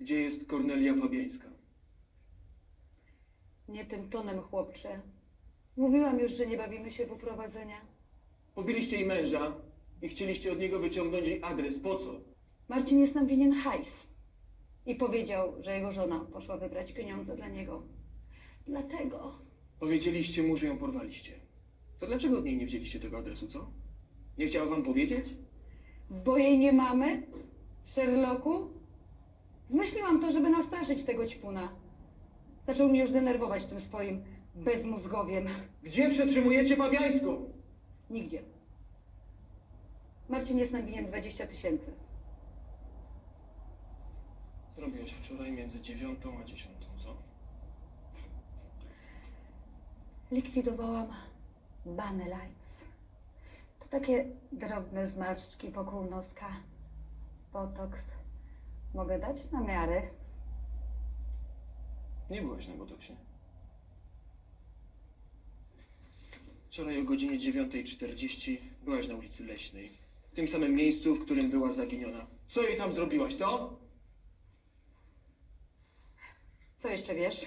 Gdzie jest Kornelia Fabiańska? Nie tym tonem, chłopcze. Mówiłam już, że nie bawimy się w uprowadzenia. Pobiliście jej męża i chcieliście od niego wyciągnąć jej adres. Po co? Marcin jest nam winien hajs. I powiedział, że jego żona poszła wybrać pieniądze dla niego. Dlatego Powiedzieliście mu, że ją porwaliście. To dlaczego od niej nie wzięliście tego adresu, co? Nie chciała wam powiedzieć? Bo jej nie mamy? Sherlocku? Zmyśliłam to, żeby nastraszyć tego ćpuna. Zaczął mnie już denerwować tym swoim bezmózgowiem. Gdzie przetrzymujecie Fabiańską? Nigdzie. Marcin jest nam winien 20 tysięcy. Co robiłaś wczoraj między dziewiątą a dziesiątą, co? Likwidowałam Bunny Lights. To takie drobne zmarszczki wokół noska. Botoks. Mogę dać na miarę. Nie byłaś na botoksie. Wczoraj o godzinie 9.40 byłaś na ulicy Leśnej. W tym samym miejscu, w którym była zaginiona. Co jej tam zrobiłaś, co? Co jeszcze wiesz?